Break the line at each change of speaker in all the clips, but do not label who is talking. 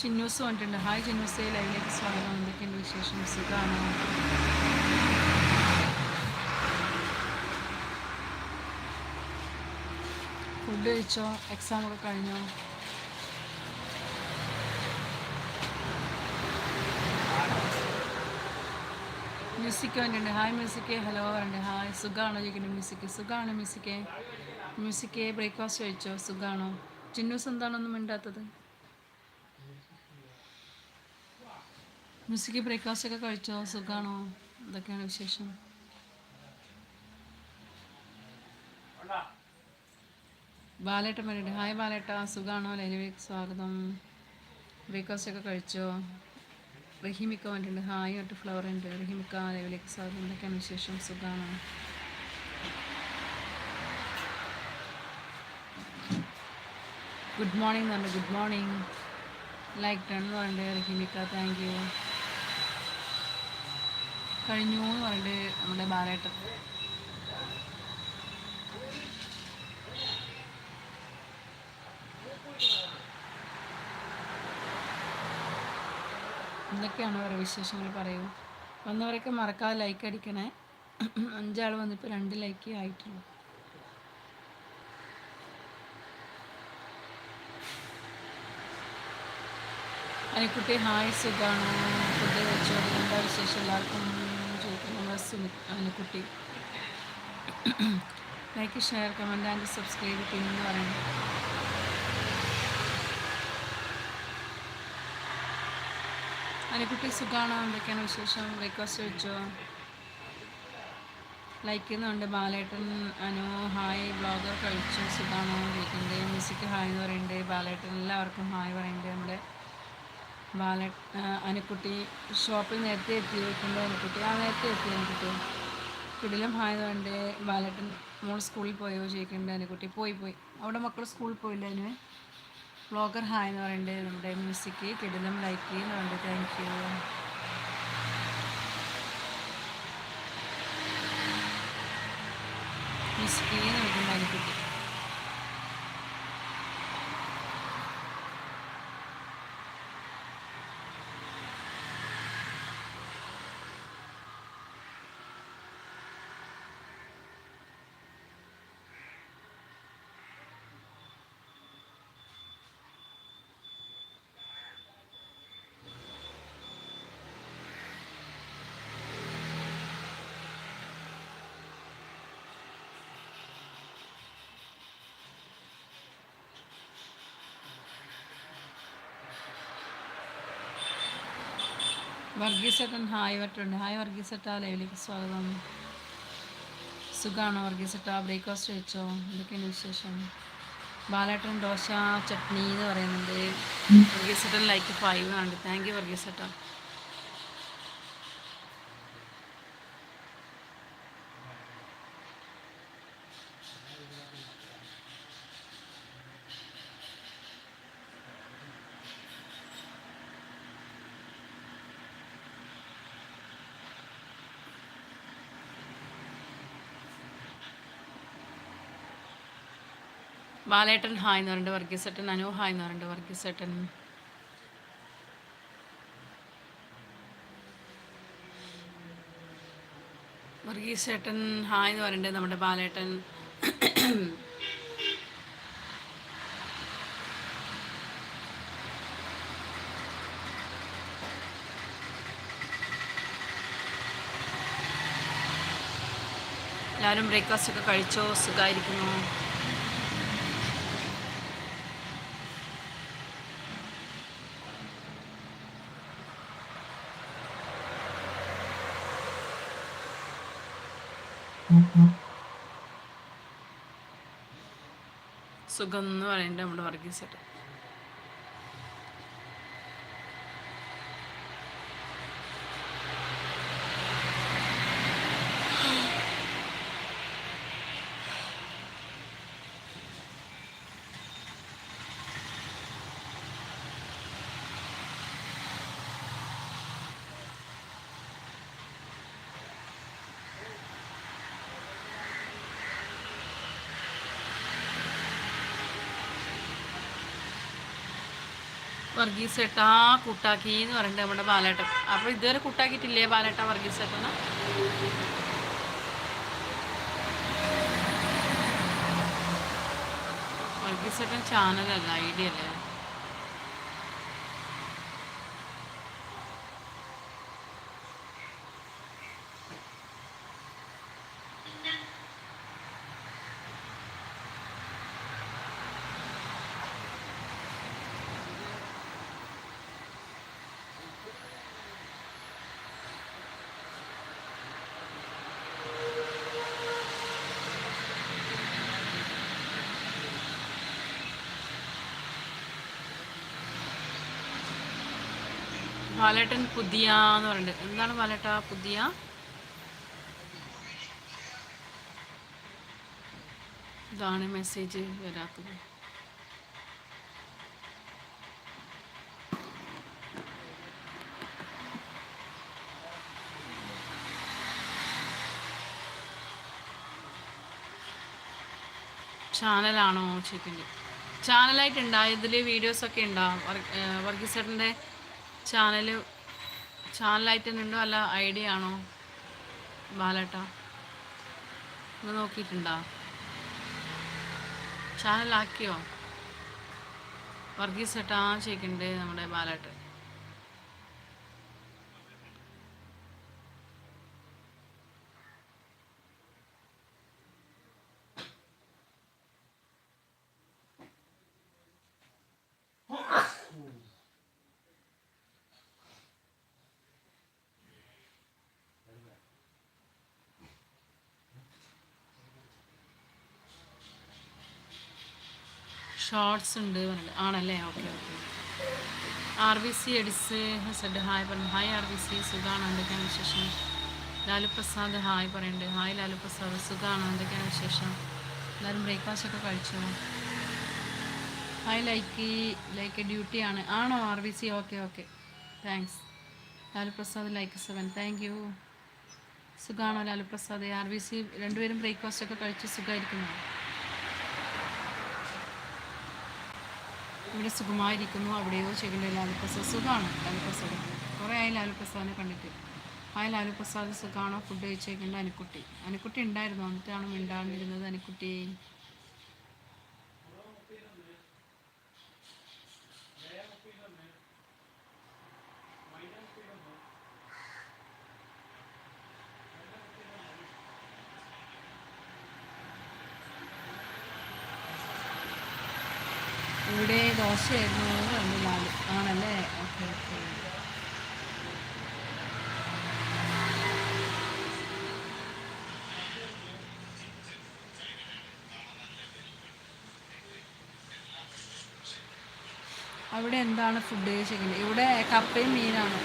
ചിന്നൂസ് വന്നിട്ടുണ്ട്. ഹായ് ചിന്നൂസേ. ലൈവിലേക്ക് സ്വാഗതം. എന്തൊക്കെയുണ്ട് വിശേഷം? സുഖമാണോ ഫുഡ് കഴിച്ചോ? എക്സാമൊക്കെ കഴിഞ്ഞോ? മ്യൂസിക് വന്നിട്ടുണ്ട്. ഹായ് മ്യൂസിക് ഹലോ പറഞ്ഞിട്ട് ഹായ് സുഖമാണോ ചോദിക്കുന്നത് മ്യൂസിക് സുഖമാണോ മ്യൂസിക് മ്യൂസിക് ബ്രേക്ക്ഫാസ്റ്റ് കഴിച്ചോ? സുഖമാണോ ചിന്നൂസ് എന്താണൊന്നും മിണ്ടാത്തത്? മ്യൂസിക് ബ്രേക്ക്ഫാസ്റ്റ് ഒക്കെ കഴിച്ചോ? സുഖമാണോ എന്തൊക്കെയാണ് വിശേഷം? ബാലേട്ടൻ പറഞ്ഞിട്ട് ഹായ് ബാലേട്ട. സുഖമാണോ ലൈവിലേക്ക് സ്വാഗതം. ബ്രേക്ക്ഫാസ്റ്റ് ഒക്കെ കഴിച്ചോ? റഹീമിക്ക വന്നിട്ടുണ്ട്. ഹായ് ഒട്ട് ഫ്ലവർ ഉണ്ട്. റഹീമിക്ക ലൈവിലേക്ക് സ്വാഗതം. എന്തൊക്കെയാണ് വിശേഷം? സുഖമാണോ ഗുഡ് മോർണിംഗ് എന്ന് പറഞ്ഞു. ഗുഡ് മോർണിംഗ് ലൈക്ക് ടെൺ എന്ന് പറഞ്ഞിട്ട് റഹീമിക്ക താങ്ക് യു കഴിഞ്ഞു എന്ന് പറഞ്ഞിട്ട് നമ്മുടെ ബാലേട്ടൻ. എന്തൊക്കെയാണ് അവരുടെ വിശേഷങ്ങൾ പറയൂ? വന്നവരൊക്കെ മറക്കാതെ ലൈക്ക് അടിക്കണേ. അഞ്ചാൾ വന്നിപ്പോൾ രണ്ട് ലൈക്ക് ആയിട്ടുള്ളൂ. അനിക്കുട്ടി ഹായ് സുഖാണ് ഫുഡ് വെച്ചോ എന്താ വിശേഷം എല്ലാവർക്കും? ചോദിക്കുന്നു നമ്മുടെ Sumi like share comment and subscribe പിന്നെ പറയുന്നത് അനുക്കുട്ടി സുഖമാണോ എന്തൊക്കെയാണ് വിശേഷം? ബ്രേക്ക്ഫാസ്റ്റ് വെച്ചോ ലൈക്ക് ചെയ്യുന്നുണ്ട്. ബാലേട്ടൻ അനു ഹായ് ബ്ലോഗർ കഴിച്ചു. സുഖമാണോ വിളിക്കുന്നുണ്ട് മ്യൂസിക് ഹായ് എന്ന് പറയുന്നുണ്ട്. ബാലേട്ടൻ എല്ലാവർക്കും ഹായ് പറയുന്നുണ്ട്. നമ്മുടെ ബാല അനുക്കുട്ടി ഷോപ്പിൽ നേരത്തെ എത്തി ചോദിക്കുന്നുണ്ട് അനുക്കുട്ടി ആ നേരത്തെ എത്തി അനുക്കുട്ടി. കിടിലം ആയതുകൊണ്ട് ബാലട്ടൻ മോൾ സ്കൂളിൽ പോയോ ചോദിക്കുന്നുണ്ട്. അനുക്കുട്ടി പോയി പോയി. അവിടെ മക്കൾ സ്കൂളിൽ പോയില്ല അതിന് വ്ളോഗർ ഹായ് എന്ന് പറയുന്നുണ്ട്. നമ്മുടെ മ്യൂസിക് കിടിലം ലൈക്ക് എന്ന് പറയുന്നുണ്ട് താങ്ക് യു മ്യൂസിക് പറയുന്നത് അനുക്കുട്ടി. വർഗീസേട്ടൻ ഹായ് വട്ടുണ്ട് ഹായ് വർഗീസേട്ട ലൈവിലേക്ക് സ്വാഗതം. സുഖമാണോ വർഗീസേട്ട? ബ്രേക്ക്ഫാസ്റ്റ് കഴിച്ചോ? എന്തൊക്കെയാണ് വിശേഷം? ബാലേട്ടൻ ദോശ ചട്നി എന്ന് പറയുന്നുണ്ട്. വർഗീസേട്ടൻ ലൈക്ക് ഫൈവ് ആണ്. താങ്ക് യു വർഗീസേട്ട. ബാലേട്ടൻ ഹായ് എന്ന് പറയുന്നുണ്ട് വർഗീസേട്ടൻ അനു ഹായ് എന്ന് പറയുന്നുണ്ട് വർഗീസ് ഏട്ടൻ ഹായ് എന്ന് പറയുന്നുണ്ട് നമ്മുടെ ബാലേട്ടൻ. എല്ലാവരും ബ്രേക്ക്ഫാസ്റ്റ് ഒക്കെ കഴിച്ചോ? സുഖമായിരിക്കുന്നു? സുഖം എന്ന് പറയുന്നത് നമ്മുടെ വർഗീസേട്ടൻ വർഗീസ് കൂട്ടാക്കി എന്ന് പറയുന്നത് നമ്മുടെ ബാലേട്ടൻ. അപ്പോൾ ഇതുവരെ കൂട്ടാക്കിയിട്ടില്ലേ ബാലേട്ട വർഗീസ് ഏട്ടന് വർഗീസ് ഏട്ടൻ ചാനലല്ല ഐഡിയ അല്ലേ ബാലേട്ടൻ പുതിയ എന്ന് പറയുന്നത് എന്താണ് ബാലേട്ട പുതിയ? ഇതാണ് മെസ്സേജ് വരാത്തത്. ചാനലാണോ ചോദിക്കുന്നത്. ചാനലായിട്ടുണ്ടോ ഇതിൽ വീഡിയോസൊക്കെ ഉണ്ടോ? വർഗീസേട്ടന്റെ ചാനൽ ചാനലായിട്ട് തന്നെ ഉണ്ടോ അല്ല ഐഡിയ ആണോ? ബാലേട്ട ഒന്ന് നോക്കിയിട്ടുണ്ടോ? ചാനലാക്കിയോ? വർഗീസ് ഏട്ടാ ചോദിക്കുന്നുണ്ട് നമ്മുടെ ബാലേട്ടൻ. ഷോർട്സ് ഉണ്ട് പറഞ്ഞത് ആണല്ലേ? Okay okay. R B C എഡിസ് ഹസഡ്. ഹായ് പറഞ്ഞു. ഹായ് ആർ ബി സി സുഖാണ്? എന്തൊക്കെയാണ് വിശേഷം? ലാലു പ്രസാദ് ഹായ് പറയുന്നുണ്ട് ഹായ് ലാലു പ്രസാദ്. സുഖാണ്? എന്തൊക്കെയാണ് വിശേഷം? എല്ലാവരും ബ്രേക്ക്ഫാസ്റ്റ് ഒക്കെ കഴിച്ചോ? ഹായ് ലൈക്ക് ലൈക്ക് ഡ്യൂട്ടി ആണ് ആണോ R B C okay okay. Thanks. Lalu Prasad like seven. Thank you. സുഖാണോ Lalu Prasad? R B C രണ്ടുപേരും ബ്രേക്ക്ഫാസ്റ്റ് ഒക്കെ കഴിച്ച് സുഖമായിരിക്കുന്നു ഇവിടെ സുഖമായിരിക്കുന്നു. അവിടെയോ ചെകിലെ ലാലുപ്രസാദ്? സുഖമാണ്. ലാലുപ്രസാദ്. കുറേ ആയി ലാലുപ്രസാദിനെ കണ്ടിട്ട്. ആ ലാലുപ്രസാദ് സുഖമാണോ ഫുഡ് കഴിച്ചേക്കേണ്ട അനുക്കുട്ടി. അനുക്കുട്ടി ഉണ്ടായിരുന്നു? എന്നിട്ടാണ് മിണ്ടാണ്ടിരുന്നത് അനുക്കുട്ടി ഇവിടെ ദോശയായിരുന്നു എന്ന് നാല് ആണല്ലേ? Okay okay. അവിടെ എന്താണ് ഫുഡ് കഴിച്ചിരിക്കുന്നത് ഇവിടെ കപ്പയും മീനാണ്?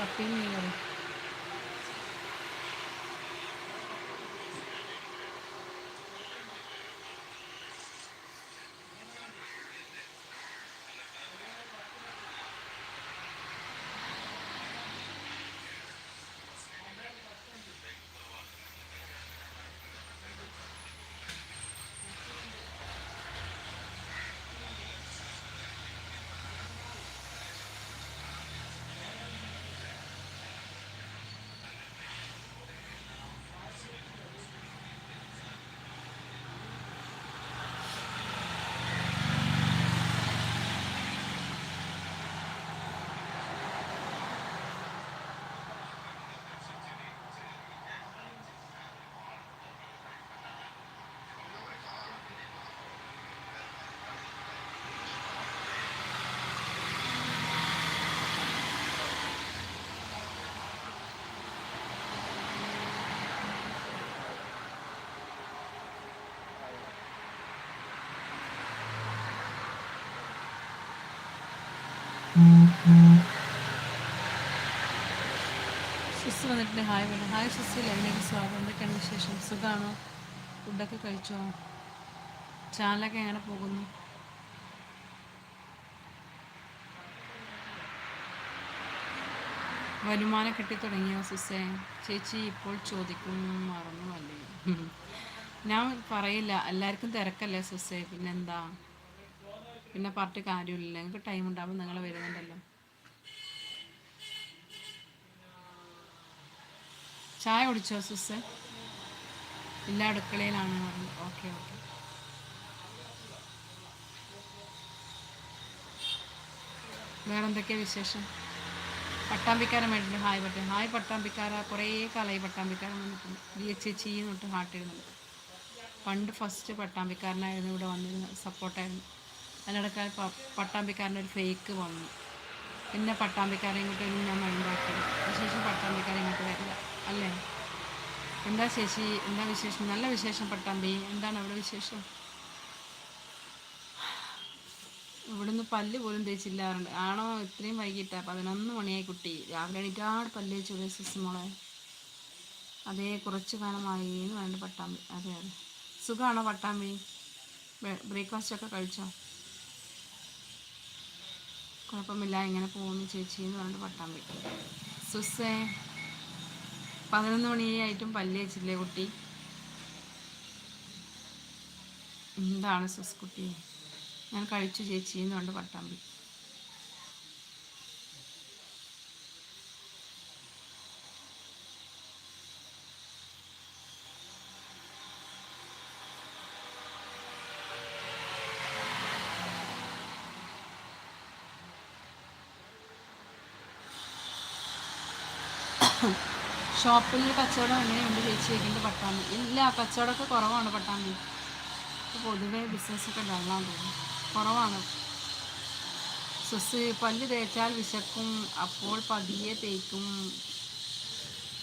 കപ്പയും മീൻ വന്നിട്ടുണ്ട്. ഹായ് വേണം. ഹായ് ഷിസ് ലൈവിലേക്ക് സ്വാഗതം എന്തൊക്കെയാണ് വിശേഷം? സുഖമാണോ ഫുഡൊക്കെ കഴിച്ചോ? ചാനലൊക്കെ എങ്ങനെ പോകുന്നു? വരുമാനം കിട്ടി തുടങ്ങിയോ സിസേ ചേച്ചി ഇപ്പോൾ ചോദിക്കും. മറന്നു അല്ലേ? ഞാൻ പറയില്ല. എല്ലാവർക്കും തിരക്കല്ലേ സുസേ പിന്നെന്താ? പിന്നെ പറഞ്ഞിട്ട് കാര്യമില്ല നിങ്ങൾക്ക് ടൈം ഉണ്ടാകുമ്പോൾ നിങ്ങൾ വരുന്നുണ്ടല്ലോ. ചായ കുടിച്ചോ സുസ് ഇല്ല അടുക്കളയിലാണ് പറഞ്ഞത് ഓക്കെ ഓക്കെ. വേറെ എന്തൊക്കെയാ വിശേഷം? പട്ടാമ്പിക്കാരൻ വേണ്ടിയിട്ട് ഹായ് പട്ടം. ഹായ് പട്ടാമ്പിക്കാര. കുറേ കാലമായി പട്ടാമ്പിക്കാരൻ വന്നിട്ടുണ്ട്. ബി എച്ച് എച്ച് തൊട്ട് ഹാർട്ട് പണ്ട് ഫസ്റ്റ് പട്ടാമ്പിക്കാരനായിരുന്നു ഇവിടെ വന്നിരുന്ന സപ്പോർട്ടായിരുന്നു. അതിനിടയ്ക്ക് പട്ടാമ്പിക്കാരന്റെ ഒരു ഫേക്ക് വന്നു. പിന്നെ പട്ടാമ്പിക്കാരെ ഇങ്ങോട്ട് ഞാൻ മൈൻഡാക്കി അതിനുശേഷം പട്ടാമ്പിക്കാരെ ഇങ്ങോട്ട് വരില്ല. അല്ലേ? എന്താ ശേഷി എന്താ വിശേഷം? നല്ല വിശേഷം പട്ടാമ്പി എന്താണ് അവിടെ വിശേഷം? ഇവിടുന്ന് പല്ല് പോലും തേച്ചില്ലാറുണ്ട്. ആണോ? ഇത്രയും വൈകിട്ടാ. പതിനൊന്ന് മണിയായി കുട്ടി. രാവിലെ എണീറ്റാട് പല്ല് തേച്ചു സിസ് മോളെ. അതേ കുറച്ച് കാലമായി എന്ന് വേണ്ട പട്ടാമ്പി. അതെ അതെ. സുഖമാണോ പട്ടാമ്പി? ബ്രേക്ക്ഫാസ്റ്റ് ഒക്കെ കഴിച്ചോ? കുഴപ്പമില്ല. ഇങ്ങനെ പോകുന്നു ചേച്ചി എന്ന് പറഞ്ഞിട്ട് പട്ടാമ്പി. സുസേ പതിനൊന്ന് മണിയായിട്ടും പല്ല് വെച്ചില്ലേ കുട്ടി? എന്താണ് സുസ് കുട്ടി? ഞാൻ കഴിച്ചു ചേച്ചി എന്ന് കൊണ്ട് പട്ടാമ്പി. ഷോപ്പിൽ കച്ചവടം എങ്ങനെയുണ്ട് ചേച്ചി ചോദിക്കുന്നത് പട്ടാമ്പി. ഇല്ല കച്ചവടമൊക്കെ കുറവാണ് പട്ടാമ്പി. പൊതുവെ ബിസിനസ്സൊക്കെ ഡള്ളാൻ തോന്നുന്നു. കുറവാണ്. സുസ് പല്ല് തേച്ചാൽ വിശക്കും അപ്പോൾ പതിയെ തേക്കും.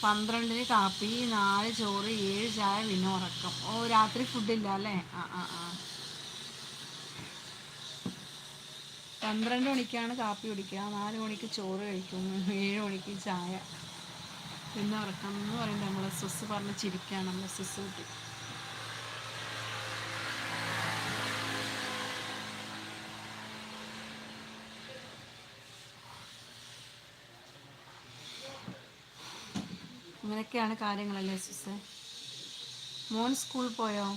പന്ത്രണ്ടിന് കാപ്പി നാല് ചോറ് ഏഴ് ചായ പിന്നെ ഉറക്കം. ഓ രാത്രി ഫുഡില്ല അല്ലേ? ആ ആ ആ. പന്ത്രണ്ട് മണിക്കാണ് കാപ്പി കുടിക്കുക. നാല് മണിക്ക് ചോറ് കഴിക്കും ഏഴ് മണിക്ക് ചായ. പിന്നെ ഉറക്കം എന്ന് പറയുന്നത് നമ്മളെ എസ് പറഞ്ഞ് ചിരിക്കുകയാണ് നമ്മളെ എസ് കുട്ടി. അങ്ങനെയൊക്കെയാണ് കാര്യങ്ങളല്ലേ സുസ് മോൻ സ്കൂളിൽ പോയോ?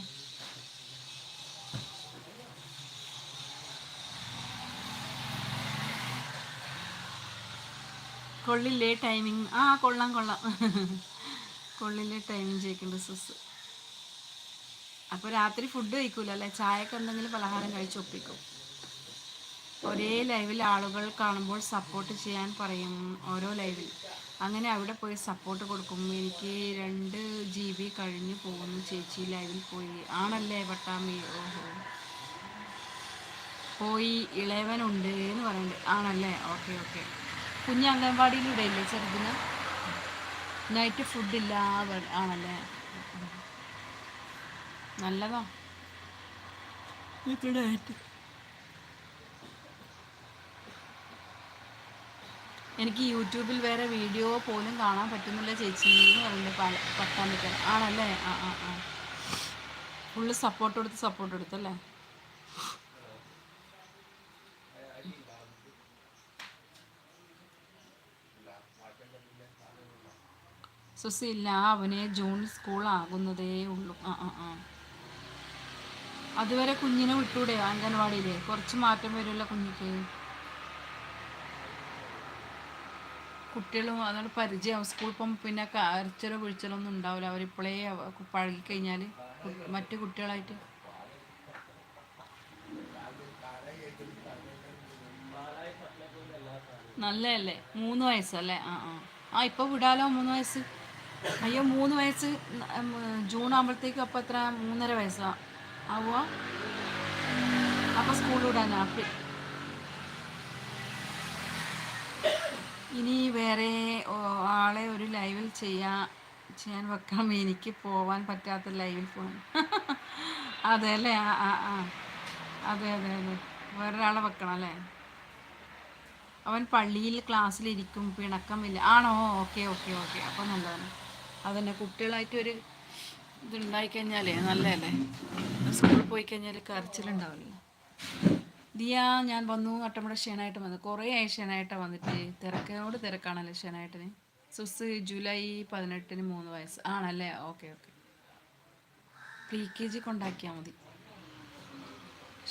കൊള്ളില്ലേ ടൈമിങ് ആ കൊള്ളാം കൊള്ളാം. കൊള്ളില്ലേ ടൈമിങ് ചോദിക്കുന്നുണ്ട് സുസ്. അപ്പോൾ രാത്രി ഫുഡ് കഴിക്കൂല അല്ലേ? ചായക്ക് എന്തെങ്കിലും പലഹാരം കഴിച്ചൊപ്പിക്കും ഒരേ ലൈവിൽ ആളുകൾ കാണുമ്പോൾ സപ്പോർട്ട് ചെയ്യാൻ പറയും ഓരോ ലൈവിൽ അങ്ങനെ അവിടെ പോയി സപ്പോർട്ട് കൊടുക്കും. എനിക്ക് രണ്ട് ജി ബി കഴിഞ്ഞു പോകുന്നു. ചേച്ചി ലൈവിൽ പോയി. ആണല്ലേ പട്ടാമ്പി? ഓഹോ. പോയി ഇളയവനുണ്ട് എന്ന് പറയുന്നുണ്ട്. ആണല്ലേ? Okay okay. കുഞ്ഞ് അംഗൻവാടിയിലൂടെ ഇല്ലേ ചെറുതിന് നൈറ്റ് ഫുഡില്ല ആണല്ലേ? നല്ലതാ. എനിക്ക് യൂട്യൂബിൽ വേറെ വീഡിയോ പോലും കാണാൻ പറ്റുന്നില്ല ചേച്ചി എന്ന് പറയുന്നത് പല പട്ടാമ്പിക്കൽ ആണല്ലേ? ആ ആ ആ. ഫുള്ള് സപ്പോർട്ട് കൊടുത്ത് സപ്പോർട്ട് കൊടുത്തല്ലേ? ഇല്ല അവനെ ജൂൺ സ്കൂൾ ആകുന്നതേ ഉള്ളൂ. ആ ആ ആ. അതുവരെ കുഞ്ഞിനെ വിട്ടൂടെ അംഗൻവാടിയിൽ കുറച്ച് മാറ്റം വരുമല്ലോ കുഞ്ഞിക്ക്. കുട്ടികളും അതുകൊണ്ട് പരിചയം. സ്കൂൾ പോകുമ്പോൾ പിന്നെ കരച്ചിലോ വിളിച്ചലോ ഒന്നും ഉണ്ടാവില്ല. അവരിപ്പോഴേ പഴകിക്കഴിഞ്ഞാൽ മറ്റു കുട്ടികളായിട്ട്. നല്ലതല്ലേ? മൂന്ന് വയസ്സല്ലേ? ആ ആ. ആ ഇപ്പോൾ വിടാലോ മൂന്ന് വയസ്സ്? അയ്യോ മൂന്ന് വയസ്സ് ജൂൺ ആകുമ്പോഴത്തേക്കും അപ്പം എത്ര? മൂന്നര വയസ്സാ. ആവുക അപ്പം സ്കൂളിൽ വിടാനാ ഇനി വേറെ ആളെ ഒരു ലൈവിൽ ചെയ്യാ ചെയ്യാൻ വെക്കാം. എനിക്ക് പോവാൻ പറ്റാത്ത ലൈവിൽ പോകാൻ അതെ അല്ലേ? ആ ആ ആ. അതെ അതെ അതെ. വേറൊരാളെ വെക്കണം അല്ലേ? അവൻ പള്ളിയിൽ ക്ലാസ്സിലിരിക്കും പിണക്കമില്ല. ആണോ? Okay okay okay. അപ്പോൾ നല്ലതാണ്. അതന്നെ കുട്ടികളായിട്ട് ഒരു ഇതുണ്ടായി കഴിഞ്ഞാലേ നല്ലതല്ലേ? സ്കൂളിൽ പോയി കഴിഞ്ഞാൽ കരച്ചിലുണ്ടാവില്ല ദിയ ഞാൻ വന്നു. അട്ടമുട ക്ഷേനായിട്ട് വന്നു. കുറേ ആയി ക്ഷേനായിട്ട് വന്നിട്ട്. തിരക്കിനോട് തിരക്കാണല്ലോ ക്ഷേനായിട്ടിന് സുസ് ജൂലൈ പതിനെട്ടിന് മൂന്ന് വയസ്സ്. ആണല്ലേ? Okay okay. Pre K G കൊണ്ടാക്കിയാൽ മതി.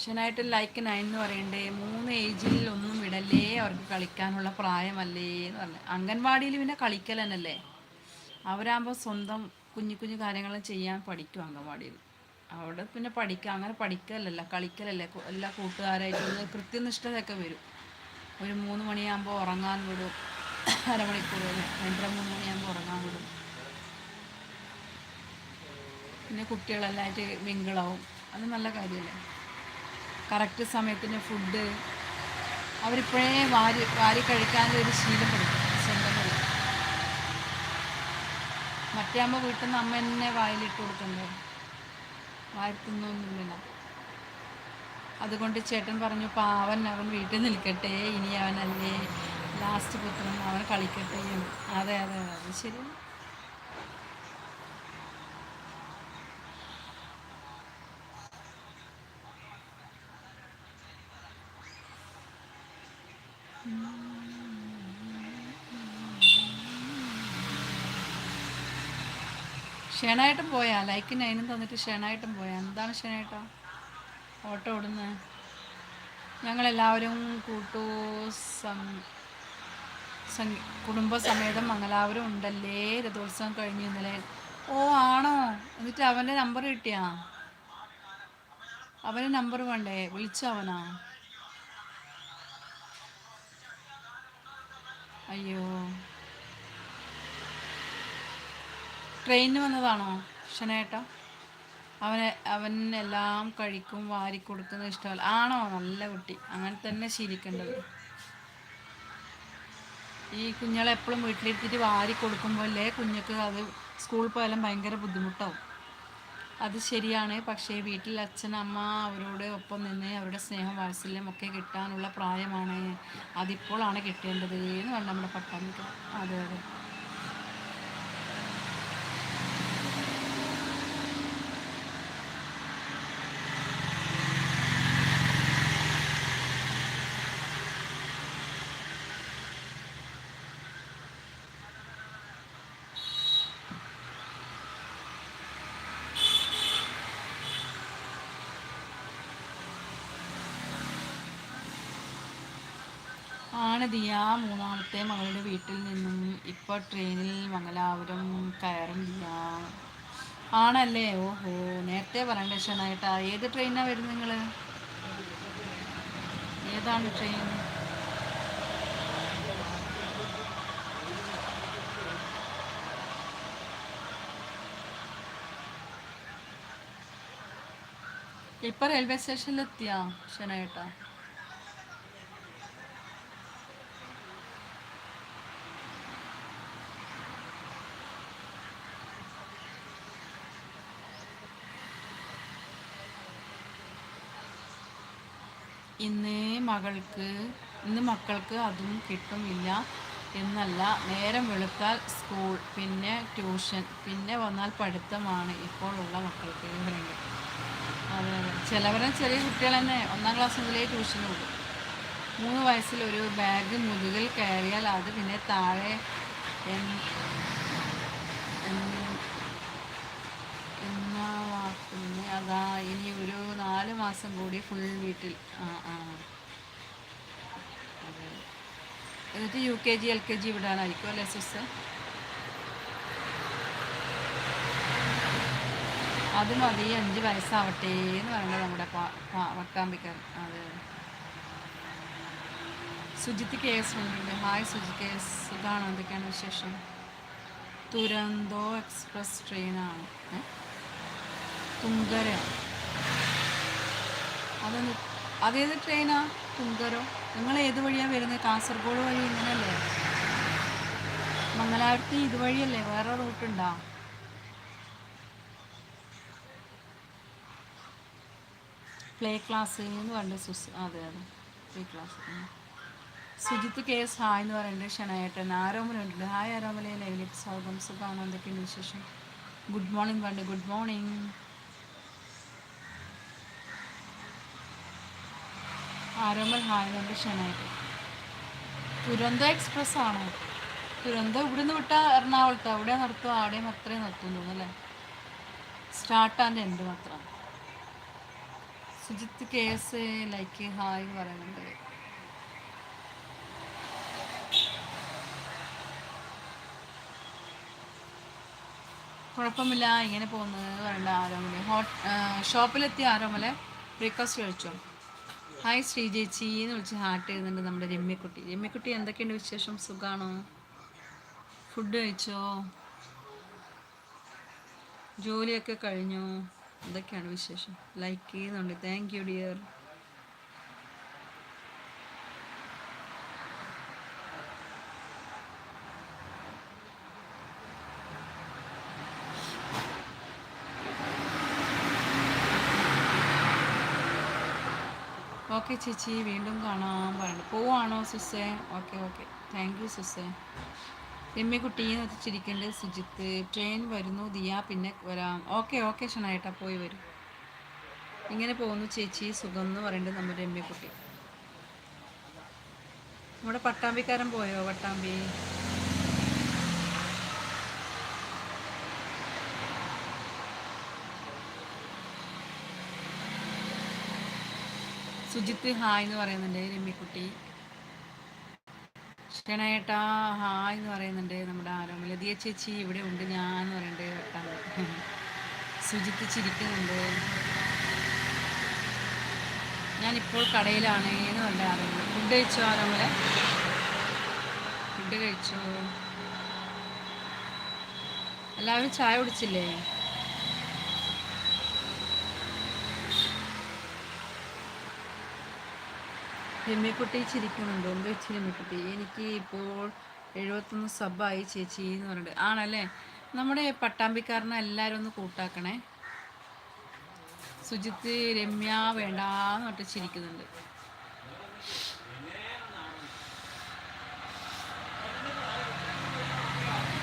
ഷനായിട്ട് ലൈക്ക് നയൻ എന്ന് പറയണ്ടേ. മൂന്ന് ഏജിൽ ഒന്നും വിടല്ലേ? അവർക്ക് കളിക്കാനുള്ള പ്രായമല്ലേ എന്ന് പറഞ്ഞു. അംഗൻവാടിയിൽ പിന്നെ കളിക്കൽ തന്നെയല്ലേ അവരാകുമ്പോൾ സ്വന്തം കുഞ്ഞു കുഞ്ഞു കാര്യങ്ങൾ ചെയ്യാൻ പഠിക്കും അംഗൻവാടിയിൽ. അവിടെ പിന്നെ പഠിക്കുക അങ്ങനെ പഠിക്കലല്ല കളിക്കലല്ലേ എല്ലാ കൂട്ടുകാരായിട്ട് കൃത്യനിഷ്ഠതയൊക്കെ വരും. ഒരു മൂന്ന് മണിയാകുമ്പോൾ ഉറങ്ങാൻ വിടും. അരമണിക്കൂർ രണ്ടര മൂന്ന് മണിയാകുമ്പോൾ ഉറങ്ങാൻ വിടും. പിന്നെ കുട്ടികളെല്ലാമായിട്ട് മിങ്കിളാവും. അത് നല്ല കാര്യമല്ലേ കറക്റ്റ് സമയത്തിന് ഫുഡ് അവരിപ്പോഴേ വാരി വാരി കഴിക്കാനൊരു ശീലം പഠിക്കും സ്വന്തം പഠിക്കും മറ്റേ അമ്മ വീട്ടിൽ നിന്ന് അമ്മ തന്നെ വായിലിട്ട് കൊടുക്കണ്ടേ? വാരി തിന്നൊന്നുമില്ല അതുകൊണ്ട് ചേട്ടൻ പറഞ്ഞു പാവൻ അവൻ വീട്ടിൽ നിൽക്കട്ടെ ഇനി അവനല്ലേ ലാസ്റ്റ് പുത്രൻ അവൻ കളിക്കട്ടെ അതെ അതെ അതെ അത് ക്ഷണായിട്ടും പോയാ ലൈക്ക് നൈനും തന്നിട്ട് ക്ഷണായിട്ടും പോയാ. എന്താണ് ക്ഷണായിട്ടോ? ഓട്ടോ ഓടുന്നത് ഞങ്ങളെല്ലാവരും കൂട്ടു സം കുടുംബസമേതം മംഗലാപുരം ഉണ്ടല്ലേ? രഥോത്സവം കഴിഞ്ഞു ഇന്നലെ. ഓ ആണോ? എന്നിട്ട് അവന്റെ നമ്പർ കിട്ടിയാ? അവന് നമ്പർ വേണ്ടേ? വിളിച്ച അവനാ? അയ്യോ. ട്രെയിനിന് വന്നതാണോ? ഷനേട്ട? അവനെ അവൻ എല്ലാം കഴിക്കും വാരി കൊടുക്കുന്നത് ഇഷ്ടമല്ല. ആണോ? നല്ല കുട്ടി. അങ്ങനെ തന്നെ ശീലിക്കേണ്ടത്. ഈ കുഞ്ഞുങ്ങളെ എപ്പോഴും വീട്ടിലിരുത്തിയിട്ട് വാരി കൊടുക്കുമ്പോൾ അല്ലേ കുഞ്ഞുങ്ങൾക്ക് അത് സ്കൂളിൽ പോയാലും ഭയങ്കര ബുദ്ധിമുട്ടാവും. അത് ശരിയാണ്. പക്ഷേ വീട്ടിൽ അച്ഛൻ അമ്മ അവരോട് ഒപ്പം നിന്ന് അവരുടെ സ്നേഹം വാത്സല്യം ഒക്കെ കിട്ടാനുള്ള പ്രായമാണ്. അതിപ്പോഴാണ് കിട്ടേണ്ടത് എന്ന് വേണ്ട നമ്മുടെ പട്ടാമ്പിക്ക് അതെ അതെ. ആണ് ദിയ മൂന്നാമത്തെ മകളുടെ വീട്ടിൽ നിന്നും. ഇപ്പോൾ ട്രെയിനിൽ മംഗലാപുരം കയറും ദിയ. ആണല്ലേ? ഓഹോ നേരത്തെ പറയണ്ട ക്ഷണായിട്ടാ ഏത് ട്രെയിനാണ് വരുന്നത് നിങ്ങൾ ഏതാണ് ട്രെയിൻ ഇപ്പൊ റെയിൽവേ സ്റ്റേഷനിലെത്തിയാ ക്ഷണായിട്ടാ ഇന്ന് മകൾക്ക് ഇന്ന് മക്കൾക്ക് അതും കിട്ടുമില്ല എന്നല്ല. നേരം വെളുത്താൽ സ്കൂൾ പിന്നെ ട്യൂഷൻ പിന്നെ വന്നാൽ പഠിത്തമാണ് ഇപ്പോഴുള്ള മക്കൾക്ക് വിവരങ്ങൾ. അതെ ചിലവരെ ചെറിയ കുട്ടികൾ തന്നെ ഒന്നാം ക്ലാസ് മുതലേ ട്യൂഷൻ വിടും. മൂന്ന് വയസ്സിൽ ഒരു ബാഗ് മുതുകിൽ കയറിയാൽ അത് പിന്നെ താഴെ എന്നാ വാക്കുന്നെ? അതാ ഇനി ഒരു നാല് മാസം കൂടി ഫുൾ വീട്ടിൽ എന്നിട്ട് U K G L K G വിടാനായിരിക്കും അല്ലേ സിസ്റ്റർ? അത് മതി അഞ്ച് വയസ്സാവട്ടെ എന്ന് പറയുന്നത് നമ്മുടെ പാ- അത്. സുജിത്ത് കെ എസ് ഉണ്ട് ഹായ് സുജി കെ എസ്. സുഖാണ്? എന്തൊക്കെയാണ് വിശേഷം? തുരന്തോ എക്സ്പ്രസ് ട്രെയിനാണ്? തുങ്കര. അതൊന്ന് അതേത് ട്രെയിനാ തുങ്കരോ? നിങ്ങൾ ഏത് വഴിയാണ് വരുന്നത് കാസർഗോഡ് വഴി ഇങ്ങനെയല്ലേ? മംഗലാപുരത്ത് ഇതുവഴിയല്ലേ വേറെ റൂട്ടുണ്ടോ പ്ലേ ക്ലാസ് എന്ന് പറഞ്ഞിട്ട് സുസ് അതെ അതെ. Play class. Sujith K S hi എന്ന് പറയുന്നത് ഷണയേട്ടൻ. ആരോമലുണ്ട്. ഹായ് ആരോമലയെ ലൈവിലേക്ക് സ്വാഗതം. സുഖമാണ്? എന്തൊക്കെയുണ്ട് വിശേഷം? ഗുഡ് മോർണിംഗ് പറഞ്ഞു ഗുഡ് മോർണിംഗ് ആരോമൽ ഹായ് എന്നുണ്ട് ഷണയേട്ടൻ തുരന്തോ എക്സ്പ്രസ് ആണോ? തുരന്തോ ഇവിടുന്ന് വിട്ടാൽ എറണാകുളത്ത് അവിടെ നിർത്തും അവിടെ അത്രയും നിർത്തും അല്ലേ? സ്റ്റാർട്ട് ആൻഡ് എൻഡ് മാത്രം. സുജിത്ത് കേസ് ലൈക്ക് ഹായ് പറയുന്നുണ്ട്. കുഴപ്പമില്ല ഇങ്ങനെ പോകുന്നത് വേണ്ട ആരോമൽ. ഹോട്ട് ഷോപ്പിലെത്തിയ ആരോമലെ ബ്രേക്ക്ഫാസ്റ്റ് കഴിച്ചോ ഹായ് ശ്രീ ചേച്ചി എന്ന് വിളിച്ച് ഹാർട്ട് ചെയ്യുന്നുണ്ട് നമ്മുടെ രമ്യക്കുട്ടി. രമ്യക്കുട്ടി എന്തൊക്കെയുണ്ട് വിശേഷം? സുഖാണോ? ഫുഡ് കഴിച്ചോ? ജോലിയൊക്കെ കഴിഞ്ഞോ? എന്തൊക്കെയാണ് വിശേഷം? ലൈക്ക് ചെയ്യുന്നുണ്ട്. താങ്ക് യു ഡിയർ ഓക്കെ ചേച്ചി. വീണ്ടും കാണാൻ പറയുന്നു പോവാണോ സുസേ ഓക്കെ ഓക്കെ. താങ്ക് യു സുസേ രമ്യക്കുട്ടിയെ ചിരിക്കേണ്ടത് സുജിത്ത്. ട്രെയിൻ വരുന്നു ദിയ പിന്നെ വരാം. ഓക്കെ ഓക്കെ ഷണായിട്ടാ പോയി വരും. ഇങ്ങനെ പോകുന്നു ചേച്ചി. സുഖം എന്ന് പറയേണ്ടത് നമ്മുടെ രമ്യക്കുട്ടി നമ്മുടെ പട്ടാമ്പിക്കാരൻ പോയോ? പട്ടാമ്പി? സുജിത്ത് ഹായ് എന്ന് പറയുന്നുണ്ട് രമ്യക്കുട്ടി. ക്ഷണേട്ടാ ഹായ് എന്ന് പറയുന്നുണ്ട് നമ്മുടെ ആരോമ ലതിയ ചേച്ചി. ഇവിടെ ഉണ്ട് ഞാൻ എന്ന് പറയുന്നുണ്ട് കേട്ടാ സുജിത്ത് ചിരിക്കുന്നുണ്ട്. ഞാനിപ്പോൾ കടയിലാണ് എന്ന് പറഞ്ഞ ആരോമല. ഫുഡ് കഴിച്ചോ ആരോമല? ഫുഡ് കഴിച്ചോ? എല്ലാവരും ചായ കുടിച്ചില്ലേ? രമ്യക്കുട്ടി ചിരിക്കുന്നുണ്ട്. എന്ത് വെച്ച് രമ്യക്കുട്ടി എനിക്ക് ഇപ്പോൾ എഴുപത്തൊന്ന് സബായി ചേച്ചി എന്ന് പറഞ്ഞിട്ട്. ആണല്ലേ? നമ്മുടെ പട്ടാമ്പിക്കാരനെ എല്ലാവരും ഒന്ന് കൂട്ടാക്കണേ. സുജിത്ത് രമ്യ വേണ്ടാന്ന് പറഞ്ഞിട്ട് ചിരിക്കുന്നുണ്ട്.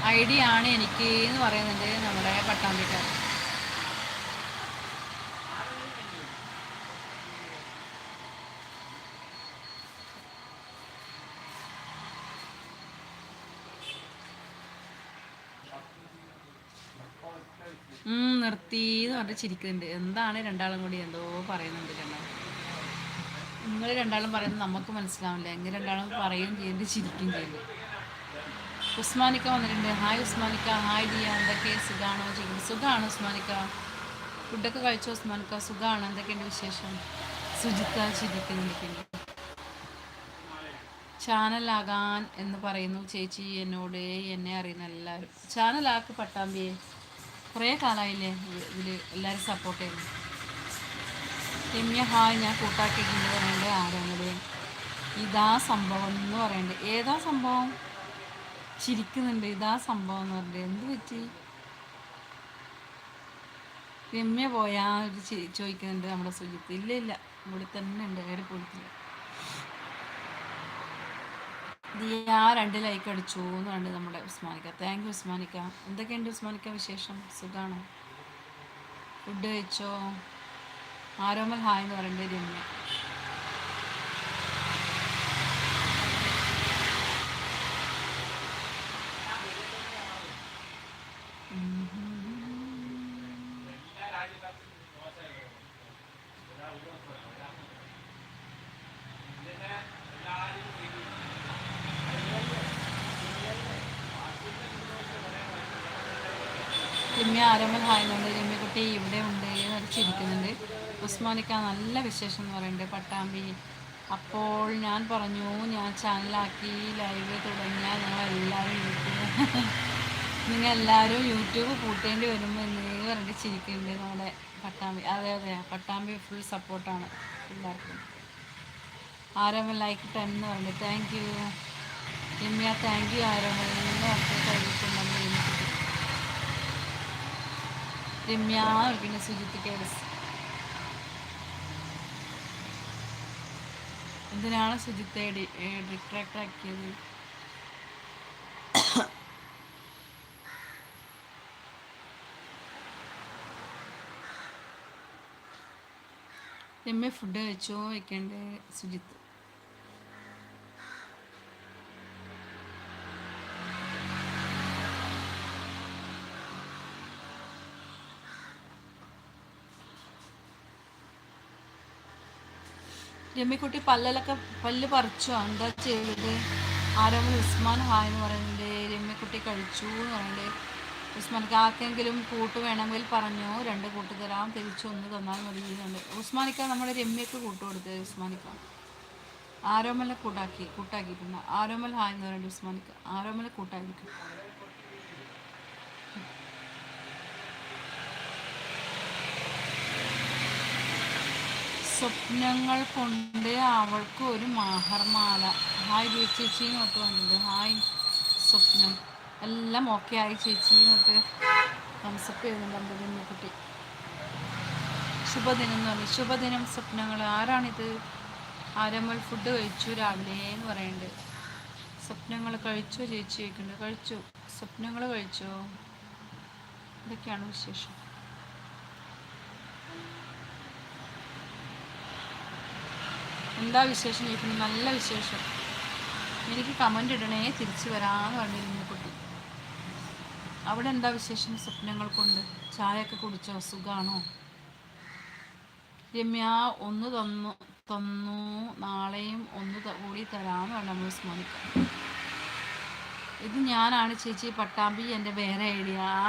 ഐഡിയ ആണ് എനിക്ക് എന്ന് പറയുന്നുണ്ട് നമ്മുടെ പട്ടാമ്പിക്കാരൻ. നിർത്തി എന്ന് പറഞ്ഞിട്ട് ചിരിക്കുന്നുണ്ട്. എന്താണ് രണ്ടാളും കൂടി എന്തോ പറയുന്നുണ്ട് രണ്ടാളും നിങ്ങൾ രണ്ടാളും പറയുന്നത് നമുക്ക് മനസ്സിലാവില്ല. എങ്ങനെ രണ്ടാളും പറയുകയും ചെയ്യുന്നുണ്ട് ചിരിക്കുകയും ചെയ്യുന്നു ഉസ്മാനിക്ക വന്നിട്ടുണ്ട്. ഹായ് ഉസ്മാനിക്ക. ഹായ് ദിയ. എന്തൊക്കെ? സുഖാണോ? ചെയ്യുന്നത് സുഖമാണ് ഉസ്മാനിക്ക. ഫുഡൊക്കെ കഴിച്ചോ ഉസ്മാനിക്ക? സുഖമാണ് എന്തൊക്കെയുണ്ട് വിശേഷം? സുജിത്ത ചിരിക്കുന്നുണ്ട് ചാനലാകാൻ എന്ന് പറയുന്നു. ചേച്ചി എന്നോട് എന്നെ അറിയുന്ന എല്ലാവരും. ചാനലാക്ക് പട്ടാമ്പിയെ. കുറേ കാലമായില്ലേ ഇതിൽ എല്ലാവരും സപ്പോർട്ട് ചെയ്യുന്നു രമ്യ ഹായ് ഞാൻ കൂട്ടാക്കിയിട്ടുണ്ട് പറയേണ്ടത് ആരാണത്? ഇതാ സംഭവം എന്ന് പറയേണ്ടത് ഏതാ സംഭവം? ചിരിക്കുന്നുണ്ട്. ഇതാ സംഭവം എന്ന് പറഞ്ഞത് എന്ത് പറ്റി? രമ്യ പോയാ ചോദിക്കുന്നുണ്ട് നമ്മുടെ സുജിത്ത്. ഇല്ല ഇല്ല. ഇവിടെ തന്നെ ഉണ്ട്. ഏടെ പോയിട്ടില്ല. ദിയ രണ്ട് ലൈക്ക് അടിച്ചു എന്ന് കണ്ട് നമ്മുടെ ഉസ്മാനിക്ക. Thank you ഉസ്മാനിക്ക. എന്തൊക്കെയുണ്ട് ഉസ്മാനിക്ക വിശേഷം? സുഖാണോ? ഫുഡ് കഴിച്ചോ? ആരോമൽ ഹായ് എന്ന് പറയേണ്ടി രമ്യ. രമ്യ ആരോമൽ ഹായുന്നുണ്ട് രമ്യക്കുട്ടി ഇവിടെ ഉണ്ട് നടിച്ചിരിക്കുന്നുണ്ട് ഉസ്മാനിക്ക നല്ല വിശേഷം എന്ന് പറയുന്നുണ്ട്. പട്ടാമ്പി. അപ്പോൾ ഞാൻ പറഞ്ഞു ഞാൻ ചാനലാക്കി ലൈവ് തുടങ്ങിയാൽ നിങ്ങളെല്ലാവരും യൂട്യൂബ് നിങ്ങൾ എല്ലാവരും യൂട്യൂബ് കൂട്ടേണ്ടി വരുമ്പോൾ എന്നേ പറഞ്ഞിട്ട് ചിരിക്കുന്നുണ്ട് നമ്മുടെ പട്ടാമ്പി. അതെ അതെ പട്ടാമ്പി ഫുൾ സപ്പോർട്ടാണ് എല്ലാവർക്കും. ആരോമൽ ലൈക്ക് ടെൻ എന്ന് പറഞ്ഞിട്ട് thank you Ramya thank you Aromal. കഴിച്ചിട്ടുണ്ടെങ്കിൽ എനിക്ക് രമ്യ പിന്നെ സുജിത്ത് കേസ് എന്തിനാണ് സുജിത്തെ ഡിട്രാക്ട് രമ്യ ഫുഡ് കഴിച്ചോ? വയ്ക്കേണ്ടേ? സുജിത്ത്. രമ്യക്കുട്ടി പല്ലലൊക്കെ പല്ല് പറിച്ചോ? എന്താ ചെയ്തത്? ആരോമൽ ഉസ്മാൻ ഹായ് എന്ന് പറയുന്നുണ്ട്. രമ്യക്കുട്ടി കഴിച്ചു എന്ന് പറയുന്നുണ്ട്. ഉസ്മാനക്ക് ആർക്കെങ്കിലും കൂട്ട് വേണമെങ്കിൽ പറഞ്ഞു? രണ്ട് കൂട്ട് തരാം. തിരിച്ചു ഒന്ന് തന്നാൽ മതി എന്നുണ്ട് ഉസ്മാനിക്ക നമ്മുടെ രമ്യക്ക് കൂട്ട് കൊടുത്തത് ഉസ്മാനിക്ക. ആരോമല കൂട്ടാക്കി കൂട്ടാക്കിയിട്ടുണ്ട് ആരോമൽ ഹായ് എന്ന് പറയുന്നുണ്ട് ഉസ്മാനിക്ക. ആരോമലെ കൂട്ടാക്കിയിട്ടുണ്ട് സ്വപ്നങ്ങൾ കൊണ്ട് അവൾക്ക് ഒരു മാഹർമാല. ഹായ് ബി ചേച്ചി എന്നൊട്ട് വന്നിട്ടുണ്ട് ഹായ് സ്വപ്നം. എല്ലാം ഓക്കെ ആയി ചേച്ചി എന്നൊട്ട് തംസപ്പ് ചെയ്യുന്നുണ്ട് നമ്മുടെ കുട്ടി. ശുഭദിനം എന്ന് പറഞ്ഞു. ശുഭദിനം സ്വപ്നങ്ങൾ. ആരാണിത്? ആരമ്മൽ ഫുഡ് കഴിച്ചു രാവിലെ എന്ന് പറയുന്നുണ്ട് സ്വപ്നങ്ങൾ കഴിച്ചോ ചേച്ചി ചോദിക്കുന്നുണ്ട്. കഴിച്ചു. സ്വപ്നങ്ങൾ കഴിച്ചോ? ഇതൊക്കെയാണ് വിശേഷം? എന്താ വിശേഷം ചോദിക്കുന്നത് നല്ല വിശേഷം. എനിക്ക് കമന്റ് ഇടണേ തിരിച്ചു വരാമെന്ന് പറഞ്ഞിരുന്നു കുട്ടി. അവിടെ എന്താ വിശേഷം? സ്വപ്നങ്ങൾ കൊണ്ട് ചായയൊക്കെ കുടിച്ചോ? സുഖാണോ? രമ്യ ഒന്ന് തന്നു തന്നു. നാളെയും ഒന്ന് കൂടി തരാമെന്ന് പറഞ്ഞു നമ്മൾ സ്മരിക്കാം ഇത് ഞാനാണ് ചേച്ചി പട്ടാമ്പി എന്റെ വേറെ ഐഡിയ.